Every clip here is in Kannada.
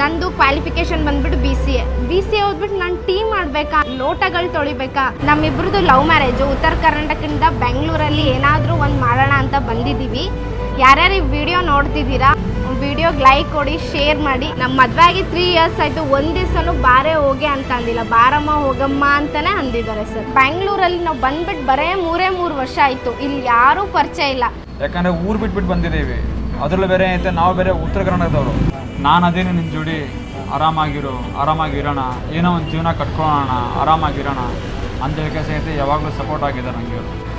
ನಂದು ಕ್ವಾಲಿಫಿಕೇಶನ್ ಬಂದ್ಬಿಟ್ಟು B C A B C A ಓದ್ಬಿಟ್ಟು ನಾನು ಟೀ ಮಾಡಬೇಕಾ? ಲೋಟಗಳು ತೊಳಿಬೇಕಾ? ನಮ್ಮಿಬ್ರದ್ದು ಲವ್ ಮ್ಯಾರೇಜು ಉತ್ತರ ಕರ್ನಾಟಕದಿಂದ ಬೆಂಗಳೂರಲ್ಲಿ ಏನಾದರೂ ಒಂದು ಮಾಡೋಣ ಅಂತ ಬಂದಿದ್ದೀವಿ ಯಾರ್ಯಾರು ಈ ವಿಡಿಯೋ ನೋಡ್ತಿದ್ದೀರಾ ವಿಡಿಯೋಗೆ ಲೈಕ್ ಕೊಡಿ ಶೇರ್ ಮಾಡಿ. ನಮ್ಮ ಮದುವೆ ಆಗಿ ತ್ರೀ ಇಯರ್ಸ್ ಆಯಿತು, ಒಂದು ದಿವಸನೂ ಬಾರೇ ಹೋಗಿ ಅಂತ ಅಂದಿಲ್ಲ. ಬಾರಮ್ಮ, ಹೋಗಮ್ಮ ಅಂತಲೇ ಅಂದಿದ್ದಾರೆ ಸರ್ ಬೆಂಗಳೂರಲ್ಲಿ ನಾವು ಬಂದ್ಬಿಟ್ಟು ಬರೇ ಮೂರೇ ಮೂರು ವರ್ಷ ಆಯಿತು. ಇಲ್ಲಿ ಯಾರೂ ಪರಿಚಯ ಇಲ್ಲ. ಯಾಕಂದ್ರೆ ಊರು ಬಿಟ್ಬಿಟ್ಟು ಬಂದಿದ್ದೀವಿ. ಅದರಲ್ಲೂ ಬೇರೆ ಐತೆ, ನಾವು ಬೇರೆ ಉತ್ತರ ಕರ್ನಾಟಕದವರು. ನಾನು ಅದೇನು ನಿನ್ನ ಜೋಡಿ, ಆರಾಮಾಗಿರು, ಆರಾಮಾಗಿರೋಣ, ಏನೋ ಒಂದು ಜೀವನ ಕಟ್ಕೊಳ್ಳೋಣ, ಆರಾಮಾಗಿರೋಣ ಅಂತ ಹೇಳಿಕೆ ಸಹಿತ ಯಾವಾಗಲೂ ಸಪೋರ್ಟ್ ಆಗಿದೆ ನನಗೆ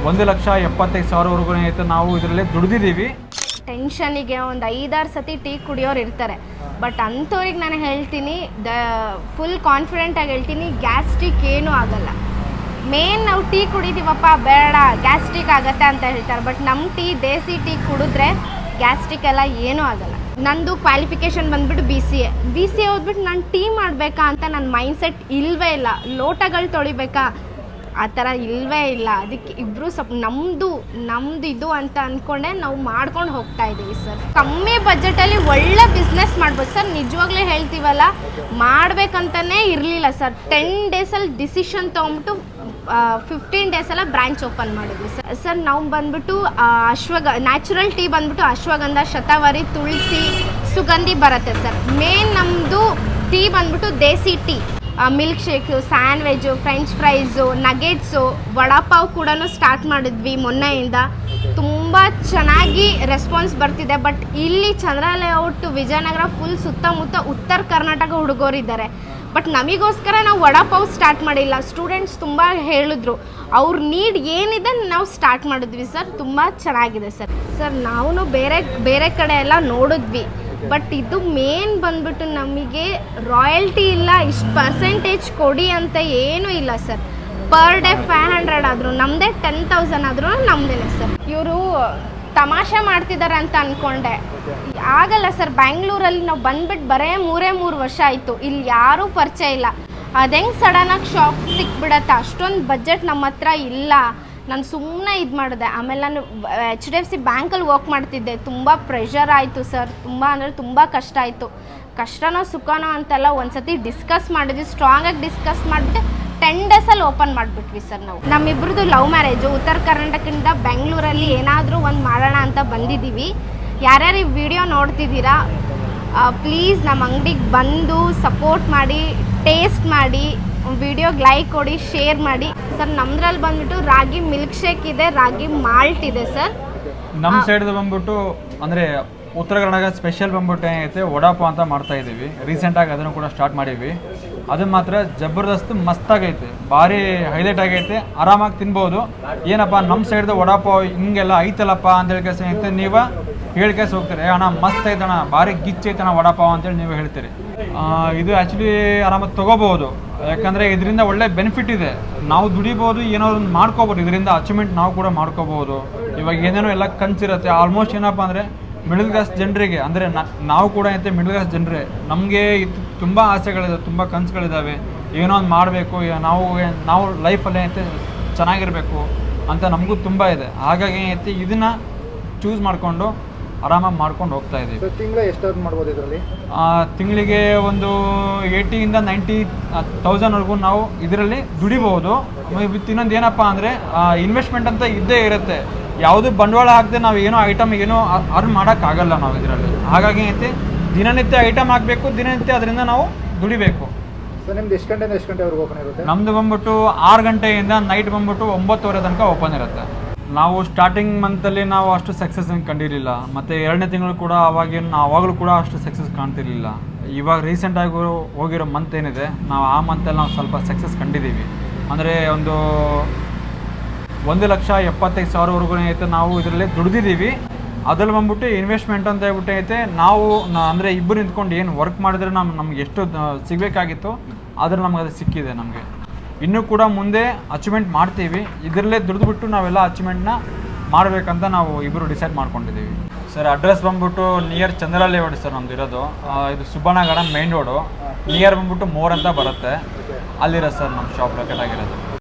ಒಂದು ಲಕ್ಷ ಎಪ್ಪತ್ತೈದು ಸಾವಿರವರೆಗೂ ಐತೆ, ನಾವು ಇದರಲ್ಲಿ ದುಡಿದಿದ್ದೀವಿ. ಟೆನ್ಷನಿಗೆ ಒಂದು ಐದಾರು ಸತಿ ಟೀ ಕುಡಿಯೋರು ಇರ್ತಾರೆ. ಬಟ್ ಅಂಥವ್ರಿಗೆ ನಾನು ಹೇಳ್ತೀನಿ, ದ ಫುಲ್ ಕಾನ್ಫಿಡೆಂಟಾಗಿ ಹೇಳ್ತೀನಿ ಗ್ಯಾಸ್ಟ್ರಿಕ್ ಏನೂ ಆಗಲ್ಲ. ಮೇನ್ ನಾವು ಟೀ ಕುಡಿತೀವಪ್ಪ, ಬೇಡ ಗ್ಯಾಸ್ಟ್ರಿಕ್ ಆಗತ್ತೆ ಅಂತ ಹೇಳ್ತಾರೆ. ಬಟ್ ನಮ್ಮ ಟೀ, ದೇಸಿ ಟೀ ಕುಡಿದ್ರೆ ಗ್ಯಾಸ್ಟ್ರಿಕ್ ಎಲ್ಲ ಏನೂ ಆಗಲ್ಲ. ನಂದು ಕ್ವಾಲಿಫಿಕೇಷನ್ ಬಂದ್ಬಿಟ್ಟು B C A B C A ಓದ್ಬಿಟ್ಟು ನಾನು ಟೀ ಮಾಡಬೇಕಾ ಅಂತ ನನ್ನ ಮೈಂಡ್ಸೆಟ್ ಇಲ್ಲವೇ ಇಲ್ಲ. ಲೋಟಗಳು ತೊಳಿಬೇಕಾ? ಆ ಥರ ಇಲ್ಲವೇ ಇಲ್ಲ. ಅದಕ್ಕೆ ಇಬ್ಬರು ಸ್ವಲ್ಪ ನಮ್ಮದು ನಮ್ದು ಇದು ಅಂತ ಅಂದ್ಕೊಂಡೆ ನಾವು ಮಾಡ್ಕೊಂಡು ಹೋಗ್ತಾ ಇದ್ದೀವಿ ಸರ್. ಕಮ್ಮಿ ಬಜೆಟಲ್ಲಿ ಒಳ್ಳೆ ಬಿಸ್ನೆಸ್ ಮಾಡ್ಬೋದು. ಸರ್, ನಿಜವಾಗ್ಲೇ ಹೇಳ್ತೀವಲ್ಲ ಮಾಡ್ಬೇಕಂತಲೇ ಇರಲಿಲ್ಲ ಸರ್. ಟೆನ್ ಡೇಸಲ್ಲಿ ಡಿಸಿಷನ್ ತೊಗೊಂಬಿಟ್ಟು ಫಿಫ್ಟೀನ್ ಡೇಸ್ ಎಲ್ಲ ಬ್ರ್ಯಾಂಚ್ ಓಪನ್ ಮಾಡಿದ್ವಿ. ಸರ್ ಸರ್ ನಾವು ಬಂದ್ಬಿಟ್ಟು ಅಶ್ವಗ ನ್ಯಾಚುರಲ್ ಟೀ ಬಂದ್ಬಿಟ್ಟು ಅಶ್ವಗಂಧ, ಶತಾವರಿ, ತುಳಸಿ, ಸುಗಂಧಿ ಬರುತ್ತೆ ಸರ್ ಮೇನ್ ನಮ್ಮದು ಟೀ ಬಂದ್ಬಿಟ್ಟು desi tea milk shake sandwich french fries nuggets vada pav ಕೂಡ ಸ್ಟಾರ್ಟ್ ಮಾಡಿದ್ವಿ ಮೊನ್ನೆಯಿಂದ. ತುಂಬ ಚೆನ್ನಾಗಿ ರೆಸ್ಪಾನ್ಸ್ ಬರ್ತಿದೆ ಬಟ್ ಇಲ್ಲಿ ಚಂದ್ರಾಲಯ ಲೇಔಟ್ ವಿಜಯನಗರ ಫುಲ್ ಸುತ್ತಮುತ್ತ ಉತ್ತರ ಕರ್ನಾಟಕ ಹುಡುಗರಿದ್ದಾರೆ ಬಟ್ ನಮಗೋಸ್ಕರ ನಾವು ವಡಾಪಾವ್ ಸ್ಟಾರ್ಟ್ ಮಾಡಿಲ್ಲ. ಸ್ಟೂಡೆಂಟ್ಸ್ ತುಂಬ ಹೇಳಿದ್ರು. ಅವ್ರ ನೀಡ್ ಏನಿದೆ ನಾವು ಸ್ಟಾರ್ಟ್ ಮಾಡಿದ್ವಿ ಸರ್. ತುಂಬ ಚೆನ್ನಾಗಿದೆ ಸರ್. ಸರ್ ನಾವು ಬೇರೆ ಬೇರೆ ಕಡೆ ಎಲ್ಲ ನೋಡಿದ್ವಿ. ಬಟ್ ಇದು ಮೇನ್ ಬಂದ್ಬಿಟ್ಟು ನಮಗೆ ರಾಯಲ್ಟಿ ಇಲ್ಲ. ಇಷ್ಟು ಪರ್ಸೆಂಟೇಜ್ ಕೊಡಿ ಅಂತ ಏನೂ ಇಲ್ಲ sir. Per day five hundred ಆದರೂ ನಮ್ಮದೇ ಟೆನ್ ತೌಸಂಡ್ ಆದರೂ ನಮ್ಮದೇ ಸರ್. ಇವರು ತಮಾಷೆ ಮಾಡ್ತಿದ್ದಾರೆ ಅಂತ ಅಂದ್ಕೊಂಡೆ ಆಗಲ್ಲ ಸರ್, ಬ್ಯಾಂಗ್ಳೂರಲ್ಲಿ ನಾವು ಬಂದ್ಬಿಟ್ಟು ಬರೇ ಮೂರೇ ಮೂರು ವರ್ಷ ಆಯಿತು. ಇಲ್ಲಿ ಯಾರೂ ಪರಿಚಯ ಇಲ್ಲ. ಅದೆಂಗೆ ಸಡನ್ನಾಗಿ ಶಾಪ್ ಸಿಕ್ಬಿಡತ್ತೆ? ಅಷ್ಟೊಂದು ಬಜೆಟ್ ನಮ್ಮ ಹತ್ರ ಇಲ್ಲ. ನಾನು ಸುಮ್ಮನೆ ಇದು ಮಾಡಿದೆ. ಆಮೇಲೆ ನಾನು ಎಚ್ ಡಿ ಎಫ್ ಸಿ ಬ್ಯಾಂಕಲ್ಲಿ ವರ್ಕ್ ಮಾಡ್ತಿದ್ದೆ. ತುಂಬ ಪ್ರೆಷರ್ ಆಯಿತು ಸರ್. ತುಂಬ ಅಂದರೆ ತುಂಬ ಕಷ್ಟ ಆಯಿತು. ಕಷ್ಟನೋ ಸುಖನೋ ಅಂತೆಲ್ಲ ಒಂದು ಸತಿ ಡಿಸ್ಕಸ್ ಮಾಡಿದ್ವಿ ಸ್ಟ್ರಾಂಗಾಗಿ ಡಿಸ್ಕಸ್ ಮಾಡಿಬಿಟ್ಟು ಟೆನ್ ಡೇಸಲ್ಲಿ ಓಪನ್ ಮಾಡಿಬಿಟ್ವಿ ಸರ್ ನಾವು. ನಮ್ಮಿಬ್ರದ್ದು ಲವ್ ಮ್ಯಾರೇಜು ಉತ್ತರ ಕರ್ನಾಟಕದಿಂದ ಬೆಂಗಳೂರಲ್ಲಿ ಏನಾದರೂ ಒಂದು ಮಾಡೋಣ ಅಂತ ಬಂದಿದ್ದೀವಿ. ಯಾರ್ಯಾರು ಈ ವಿಡಿಯೋ ನೋಡ್ತಿದ್ದೀರಾ ಪ್ಲೀಸ್ ನಮ್ಮ ಅಂಗಡಿಗೆ ಬಂದು ಸಪೋರ್ಟ್ ಮಾಡಿ ಟೇಸ್ಟ್ ಮಾಡಿ ವಿಡಿಯೋಗೆ ಲೈಕ್ ಕೊಡಿ ಶೇರ್ ಮಾಡಿ. ಸರ್ ನಮ್ದ್ರಲ್ಲಿ ಬಂದ್ಬಿಟ್ಟು ರಾಗಿ ಮಿಲ್ಕ್ ಶೇಕ್ ಇದೆ ರಾಗಿ ಮಾಲ್ಟ್ ಇದೆ ಸರ್ ನಮ್ಮ ಸೈಡ್ ಬಂದ್ಬಿಟ್ಟು ಅಂದರೆ ಉತ್ತರ ಕನ್ನಡ ಸ್ಪೆಷಲ್ ಬಂದ್ಬಿಟ್ಟು ಏನೈತೆ ವಡಾಪ ಅಂತ ಮಾಡ್ತಾ ಇದ್ದೀವಿ ರೀಸೆಂಟಾಗಿ ಅದನ್ನು ಕೂಡ ಸ್ಟಾರ್ಟ್ ಮಾಡೀವಿ ಅದು ಮಾತ್ರ ಜಬರ್ದಸ್ತ್ ಮಸ್ತಾಗೈತೆ ಭಾರಿ ಹೈಲೈಟ್ ಆಗೈತೆ ಆರಾಮಾಗಿ ತಿನ್ಬೋದು. ಏನಪ್ಪ ನಮ್ಮ ಸೈಡ್ದು ವಡಾಪಾವ್ ಹಿಂಗೆಲ್ಲ ಐತಲ್ಲಪ್ಪ ಅಂತ ಹೇಳಿ ಕೆಲಸ ನೀವ ನೀವು ಹೇಳಿ ಹೋಗ್ತೀರಿ. ಅಣ್ಣ, ಮಸ್ತ್ ಐತಣ್ಣ ಭಾರಿ ಗಿಚ್ ಐತಣ್ಣ ವಡಾಪಾವ್ ಅಂತೇಳಿ ನೀವು ಹೇಳ್ತೀರಿ. ಇದು ಆ್ಯಕ್ಚುಲಿ ಆರಾಮಾಗಿ ತೊಗೋಬೋದು ಯಾಕಂದರೆ ಇದರಿಂದ ಒಳ್ಳೆ ಬೆನಿಫಿಟ್ ಇದೆ. ನಾವು ದುಡಿಬೋದು ಏನೋ ಒಂದು ಮಾಡ್ಕೋಬೋದು. ಇದರಿಂದ ಅಚೀವ್ಮೆಂಟ್ ನಾವು ಕೂಡ ಮಾಡ್ಕೋಬೋದು. ಇವಾಗ ಏನೇನೋ ಎಲ್ಲ ಕನ್ಸಿರುತ್ತೆ. ಆಲ್ಮೋಸ್ಟ್ ಏನಪ್ಪ ಅಂದರೆ ಮಿಡಲ್ ಕ್ಲಾಸ್ ಜನರಿಗೆ ಅಂದರೆ ನಾವು ಕೂಡ ಐತೆ ಮಿಡಲ್ ಕ್ಲಾಸ್ ಜನರೇ ನಮಗೆ ತುಂಬ ಆಸೆಗಳಿದಾವೆ ತುಂಬ ಕನಸುಗಳಿದ್ದಾವೆ ಏನೋ ಒಂದು ಮಾಡಬೇಕು ನಾವು ನಾವು ಲೈಫಲ್ಲಿ ಐತೆ ಚೆನ್ನಾಗಿರಬೇಕು ಅಂತ ನಮಗೂ ತುಂಬ ಇದೆ. ಹಾಗಾಗಿ ಏನೈತೆ ಇದನ್ನು ಚೂಸ್ ಮಾಡಿಕೊಂಡು ಆರಾಮಾಗಿ ಮಾಡ್ಕೊಂಡು ಹೋಗ್ತಾ ಇದ್ದೀವಿ. ತಿಂಗಳು ಎಷ್ಟು ಮಾಡ್ಬೋದು ಇದರಲ್ಲಿ? ತಿಂಗಳಿಗೆ ಒಂದು ಏಯ್ಟಿಯಿಂದ ನೈಂಟಿ ತೌಸಂಡ್ವರೆಗೂ ನಾವು ಇದರಲ್ಲಿ ದುಡಿಬಹುದು ಇನ್ನೊಂದು ಏನಪ್ಪ ಅಂದರೆ ಇನ್ವೆಸ್ಟ್ಮೆಂಟ್ ಅಂತ ಇದ್ದೇ ಇರುತ್ತೆ. ಯಾವುದು ಬಂಡವಾಳ ಹಾಕದೆ ನಾವು ಏನೋ ಐಟಮ್ ಏನೋ ಅರ್ನ್ ಮಾಡೋಕ್ಕಾಗಲ್ಲ ನಾವು ಇದರಲ್ಲಿ. ಹಾಗಾಗಿ ಏನೈತೆ ದಿನನಿತ್ಯ ಐಟಮ್ ಹಾಕಬೇಕು ದಿನನಿತ್ಯ ಅದರಿಂದ ನಾವು ದುಡಿಬೇಕು. ಸರ್ ನಿಮ್ದು ಎಷ್ಟು ಗಂಟೆಯಿಂದ ಎಷ್ಟು ಗಂಟೆವರೆಗೂ ಓಪನ್ ಇರುತ್ತೆ? ನಮ್ಮದು ಬಂದ್ಬಿಟ್ಟು ಆರು ಗಂಟೆಯಿಂದ ನೈಟ್ ಬಂದ್ಬಿಟ್ಟು ಒಂಬತ್ತುವರೆ ತನಕ ಓಪನ್ ಇರುತ್ತೆ. ನಾವು ಸ್ಟಾರ್ಟಿಂಗ್ ಮಂತಲ್ಲಿ ನಾವು ಅಷ್ಟು ಸಕ್ಸಸ್ ಕಂಡಿರಲಿಲ್ಲ. ಮತ್ತು ಎರಡನೇ ತಿಂಗಳು ಕೂಡ ಅವಾಗೇನು ನಾವು ಅವಾಗಲೂ ಕೂಡ ಅಷ್ಟು ಸಕ್ಸಸ್ ಕಾಣ್ತಿರ್ಲಿಲ್ಲ. ಇವಾಗ ರೀಸೆಂಟಾಗಿ ಹೋಗಿರೋ ಮಂತ್ ಏನಿದೆ ನಾವು ಆ ಮಂತಲ್ಲಿ ನಾವು ಸ್ವಲ್ಪ ಸಕ್ಸಸ್ ಕಂಡಿದ್ದೀವಿ. ಅಂದರೆ ಒಂದು ಒಂದು ಲಕ್ಷ ಎಪ್ಪತ್ತೈದು ಸಾವಿರವರೆಗೂ ಐತೆ ನಾವು ಇದರಲ್ಲಿ ದುಡ್ದಿದ್ದೀವಿ. ಅದ್ರಲ್ಲಿ ಬಂದ್ಬಿಟ್ಟು ಇನ್ವೆಸ್ಟ್ಮೆಂಟ್ ಅಂತ ಹೇಳ್ಬಿಟ್ಟು ಐತೆ ನಾವು ಅಂದರೆ ಇಬ್ಬರು ನಿಂತ್ಕೊಂಡು ಏನು ವರ್ಕ್ ಮಾಡಿದ್ರೆ ನಮ್ಮ ನಮ್ಗೆ ಎಷ್ಟು ಸಿಗಬೇಕಾಗಿತ್ತು ಆದರೆ ನಮ್ಗೆ ಅದು ಸಿಕ್ಕಿದೆ ನಮಗೆ. ಇನ್ನೂ ಕೂಡ ಮುಂದೆ ಅಚೀವ್ಮೆಂಟ್ ಮಾಡ್ತೀವಿ. ಇದರಲ್ಲೇ ದುಡಿದ್ಬಿಟ್ಟು ನಾವೆಲ್ಲ ಅಚೀವ್ಮೆಂಟ್ನ ಮಾಡಬೇಕಂತ ನಾವು ಇಬ್ಬರು ಡಿಸೈಡ್ ಮಾಡ್ಕೊಂಡಿದ್ದೀವಿ. ಸರ್ ಅಡ್ರೆಸ್ ಬಂದ್ಬಿಟ್ಟು ನಿಯರ್ ಚಂದ್ರ ಲೇಔಟ್ ಸರ್ ನಮ್ದು ಇರೋದು. ಇದು Subbanna garden main road near ಬಂದ್ಬಿಟ್ಟು ಮೋರ್ ಅಂತ ಬರುತ್ತೆ. ಅಲ್ಲಿರೋ ಸರ್ ನಮ್ಮ ಶಾಪ್ ಲೊಕೇಟ್ ಆಗಿರೋದು.